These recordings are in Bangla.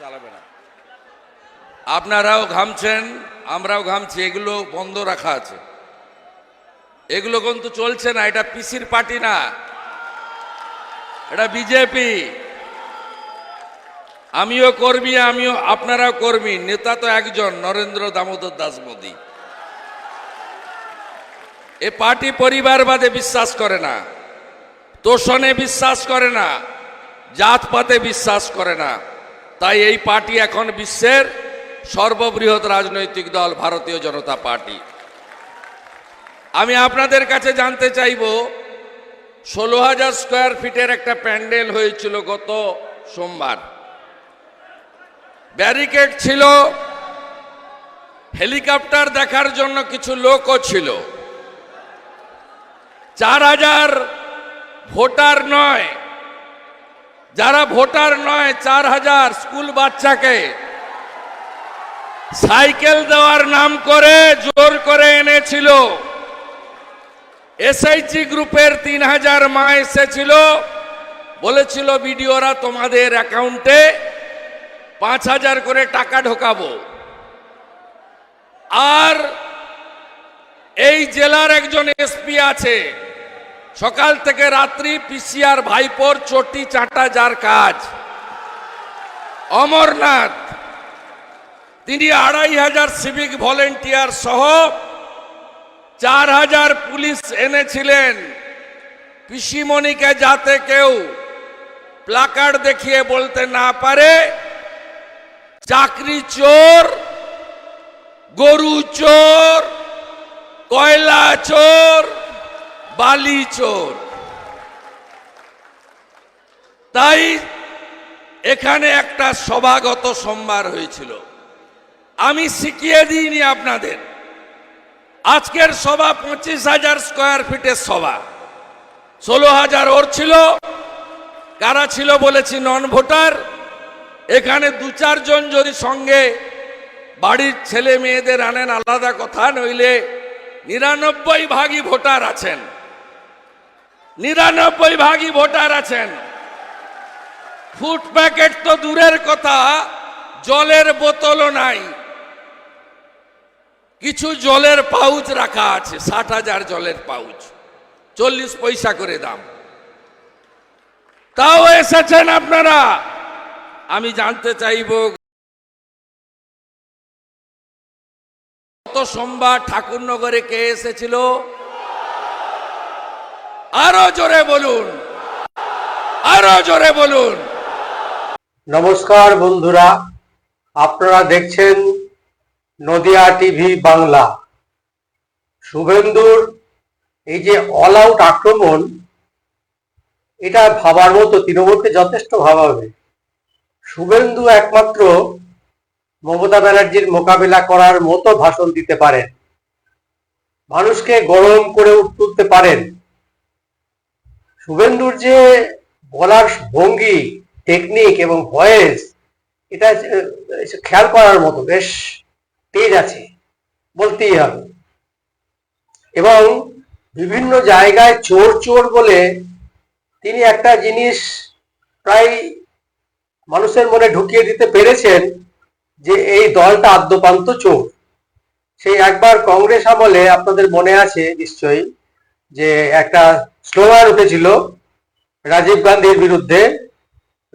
চালাবে না। আপনারাও ঘামছেন, আমরাও ঘামছি, এগুলো বন্ধ রাখা আছে। এগুলো কিন্তু চলছে না, এটা পিসির পার্টি না। এটা বিজেপি। আমিও কর্মী, আমিও আপনারাও কর্মী, নেতা তো একজন, নরেন্দ্র দামোদর দাস মোদী। এ পার্টি পরিবারবাদে বিশ্বাস করে না, তোষণে বিশ্বাস করে না জাতপাতে বিশ্বাস করে না। তাই এই পার্টি এখন বিশ্বের সর্ববৃহৎ রাজনৈতিক দল, ভারতীয় জনতা পার্টি। আমি আপনাদের কাছে জানতে চাইব, ষোলো হাজার স্কোয়ার ফিটের একটা প্যান্ডেল হয়েছিল গত সোমবার। ব্যারিকেড ছিল, হেলিকপ্টার দেখার জন্য কিছু লোকও ছিল। চার হাজার ভোটার নয় যারা ভোটার নয়, চার হাজার স্কুল বাচ্চাকে সাইকেল দেওয়ার নাম করে জোর করে এনেছিল। এসআইজি গ্রুপের তিন হাজার মা এসেছিল, বলেছিল বিডিওরা তোমাদের অ্যাকাউন্টে পাঁচ হাজার করে টাকা ঢোকাবো। আর এই জেলার একজন এসপি আছে সকাল থেকে রাত্রি পিসিআর ভাইপোর চটি চাটা যার কাজ। অমরনাথ, তিনি আড়াই হাজার সিভিক ভলেন্টিয়ার সহ চার হাজার পুলিশ এনেছিলেন। পিসিমণিকে যাতে কেউ প্লাকার্ড দেখিয়ে বলতে না পারে, চাকরি চোর, গরু চোর, কয়লা চোর বালি চোর। তাই এখানে একটা সভাগত সোমবার হয়েছিল। আমি শিখিয়ে দিইনি আপনাদের। আজকের সভা পঁচিশ হাজার স্কোয়ার ফিটের সভা। ষোলো হাজার ওর ছিল, কারা ছিল বলেছি নন ভোটার। এখানে দু চারজন যদি সঙ্গে বাড়ির ছেলে মেয়েদের আনেন আলাদা কথা, নইলে নিরানব্বই ভাগই ভোটার আছেন। নিরানব্বই ভাগই ভোটার আছেন। ফুড প্যাকেট তো দূরের কথা, জলের বোতলও নাই। কিছু জলের পাউচ রাখা আছে, ষাট হাজার জলের পাউচ, চল্লিশ পয়সা করে দাম। তাও এসেছেন আপনারা? আমি জানতে চাইব গত সোমবার ঠাকুরনগরে কে এসেছিল? আরও জোরে বলুন। আরও জোরে বলুন। নমস্কার বন্ধুরা, আপনারা দেখছেন নদিয়া টিভি বাংলা। শুভেন্দুর এই যে অল আউট আক্রমণ, এটা ভাবার মতো, তৃণমূলকে যথেষ্ট ভাবাবে। শুভেন্দু একমাত্র মমতা ব্যানার্জির মোকাবিলা করার মতো ভাষণ দিতে পারেন। মানুষকে গরম করে তুলতে পারেন। শুভেন্দুর যে বলার ভঙ্গি টেকনিক এবং ভয়েস এটা খেয়াল করার মতো, বেশ তেজ আছে, বলতেই হবে। এবং বিভিন্ন জায়গায় চোর চোর বলে তিনি একটা জিনিস প্রায় মানুষের মনে ঢুকিয়ে দিতে পেরেছেন যে এই দলটা আদ্যপান্ত চোর। সেই একবার কংগ্রেস আমলে আপনাদের মনে আছে নিশ্চয়ই যে একটা স্লোগান উঠেছিল রাজীব গান্ধীর বিরুদ্ধে,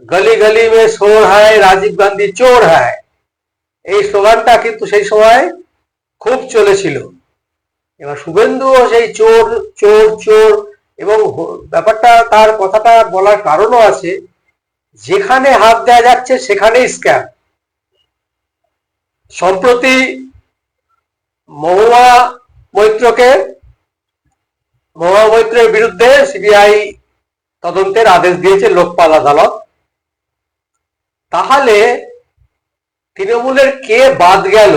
গলি গলি মে সোর হায়, রাজীব গান্ধী চোর হায়। এই স্লোগানটা কিন্তু সেই সময় খুব চলেছিল। এবার শুভেন্দুও সেই চোর চোর চোর এবং ব্যাপারটা তার কথাটা বলার কারণও আছে। যেখানে হাত দেওয়া যাচ্ছে সেখানেই স্ক্যাম সম্প্রতি মহুয়া মৈত্রকে মহুয়া মৈত্রের বিরুদ্ধে সিবিআই তদন্তের আদেশ দিয়েছে লোকপাল আদালত। তাহলে তৃণমূলের কে বাদ গেল?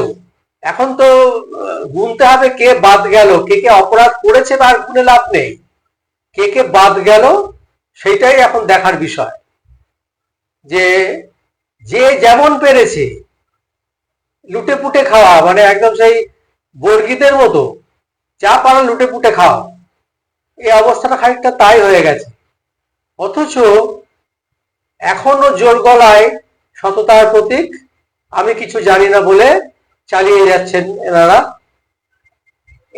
এখন তো গুনতে হবে কে বাদ গেল? কে কে অপরাধ করেছে তার গুনে লাভ নেই? কে কে বাদ গেল? সেটাই এখন দেখার বিষয়। যে যে যেমন পেরেছে লুটে পুটে খাওয়া মানে একদম সেই বর্গীদের মতো, চা পারা লুটে পুটে খাওয়া। এই অবস্থাটা খানিকটা তাই হয়ে গেছে। অথচ এখনও জোর গলায় সততার প্রতীক, আমি কিছু জানি না বলে চালিয়ে যাচ্ছেন এনারা।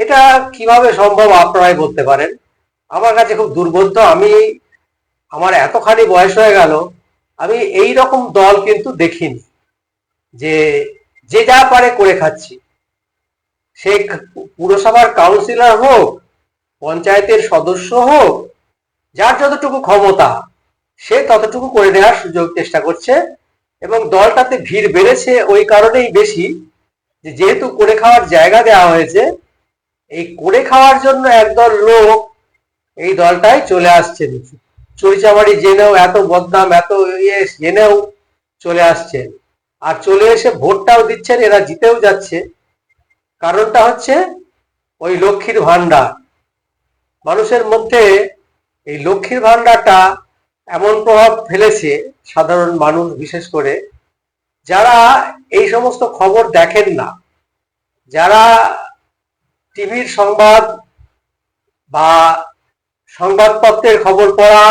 এটা কীভাবে সম্ভব আপনারাই বলতে পারেন? আমার কাছে খুব দুর্বোধ্য, আমি আমার এতখানি বয়স হয়ে গেল, আমি এই রকম দল কিন্তু দেখিনি যে যে যা পারে করে খাচ্ছি। সে পুরসভার কাউন্সিলর হোক পঞ্চায়েতের সদস্য হোক, যার যতটুকু ক্ষমতা, সে ততটুকু করে নেওয়ার সুযোগ চেষ্টা করছে এবং দলটাতে ভিড় বেড়েছে ওই কারণেই বেশি যেহেতু করে খাওয়ার জায়গা দেওয়া হয়েছে, এই করে খাওয়ার জন্য একদল লোক এই দলটাই চলে আসছেন চুরিচামারি জেনেও এত বদনাম, এত ইয়ে জেনেও চলে আসছেন আর চলে এসে ভোটটাও দিচ্ছেন, এরা জিতেও যাচ্ছে। কারণটা হচ্ছে ওই লক্ষ্মীর ভান্ডার মানুষের মধ্যে এই লক্ষ্মীর ভান্ডারটা এমন প্রভাব ফেলেছে সাধারণ মানুষ বিশেষ করে যারা এই সমস্ত খবর দেখেন না। যারা টিভির সংবাদ বা সংবাদপত্রের খবর পড়া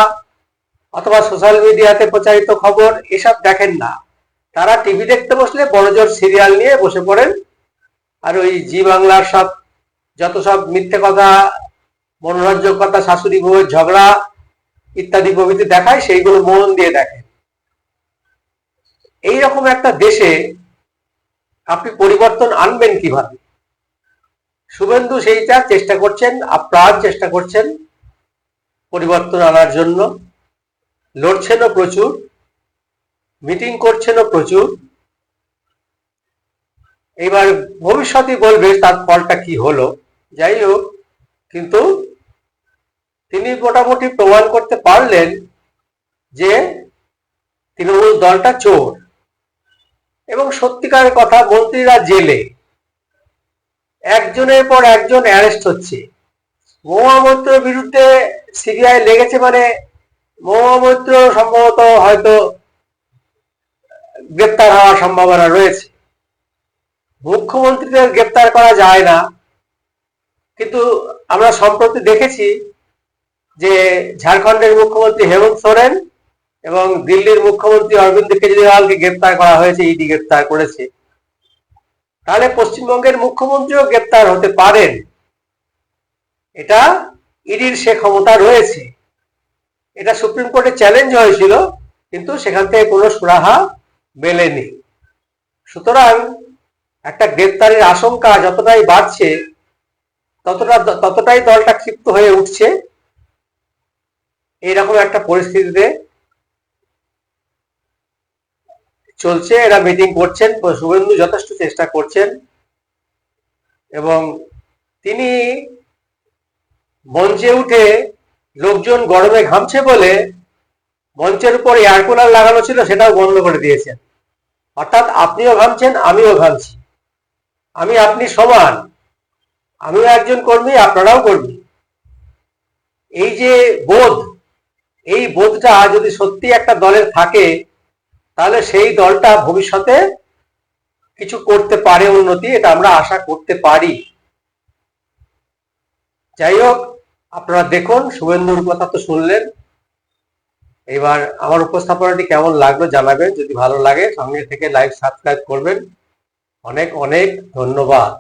অথবা সোশ্যাল মিডিয়াতে প্রচারিত খবর এসব দেখেন না। তারা টিভি দেখতে বসলে বড়জোর সিরিয়াল নিয়ে বসে পড়েন। আর ওই জি বাংলার সব যত সব মিথ্যে কথা মনোরঞ্জক কথা শাশুড়ি বউয়ের ঝগড়া ইত্যাদি প্রভৃতি দেখায়, সেইগুলো মন দিয়ে দেখেন এইরকম একটা দেশে আপনি পরিবর্তন আনবেন কীভাবে? শুভেন্দু সেইটা চেষ্টা করছেন, আপ্রাণ চেষ্টা করছেন পরিবর্তন আনার জন্য। লড়ছেনও প্রচুর, মিটিং করছেনও প্রচুর। এবার ভবিষ্যতে বলবে তার ফলটা কি হলো। যাই হোক, কিন্তু তিনি মোটামুটি প্রমাণ করতে পারলেন যে তৃণমূল দলটা চোর। এবং সত্যিকারের কথা মন্ত্রীরা জেলে। একজনের পর একজন অ্যারেস্ট হচ্ছে। মহুয়া মৈত্রর বিরুদ্ধে সিবিআই লেগেছে মানে মহুয়া মৈত্র সম্ভবত হয়তো গ্রেপ্তার হওয়ার সম্ভাবনা রয়েছে। মুখ্যমন্ত্রীদের গ্রেপ্তার করা যায় না। কিন্তু আমরা সম্প্রতি দেখেছি যে ঝাড়খণ্ডের মুখ্যমন্ত্রী হেমন্ত সোরেন এবং দিল্লির মুখ্যমন্ত্রী অরবিন্দ কেজরিওয়ালকে গ্রেপ্তার করা হয়েছে, ইডি গ্রেপ্তার করেছে। তাহলে পশ্চিমবঙ্গের মুখ্যমন্ত্রীও গ্রেপ্তার হতে পারেন। এটা ইডির সে ক্ষমতা রয়েছে। এটা সুপ্রিম কোর্টে চ্যালেঞ্জ হয়েছিল, কিন্তু সেখান থেকে কোনো সুরাহা মেলেনি। সুতরাং একটা গ্রেপ্তারের আশঙ্কা যতটাই বাড়ছে, ততটা, ততটাই দলটা ক্ষিপ্ত হয়ে উঠছে। এইরকম একটা পরিস্থিতিতে চলছে, এরা মিটিং করছেন, শুভেন্দু যথেষ্ট চেষ্টা করছেন, এবং তিনি মঞ্চে উঠে লোকজন গরমে ঘামছে বলে মঞ্চের উপর এয়ার কুলার লাগানো ছিল, সেটাও বন্ধ করে দিয়েছেন। অর্থাৎ আপনিও ঘামছেন, আমিও ঘামছি। আমি, আপনি সমান। আমিও একজন কর্মী, আপনারাও কর্মী। এই যে বোধ এই বোধটা যদি সত্যি একটা দলের থাকে, তাহলে সেই দলটা ভবিষ্যতে কিছু করতে পারে উন্নতি, এটা আমরা আশা করতে পারি। যাই হোক, আপনারা দেখুন, শুভেন্দুর কথা তো শুনলেন। এবার আমার উপস্থাপনাটি কেমন লাগল জানাবেন, যদি ভালো লাগে, সঙ্গে থেকে লাইভ সাবস্ক্রাইব করবেন। অনেক অনেক ধন্যবাদ।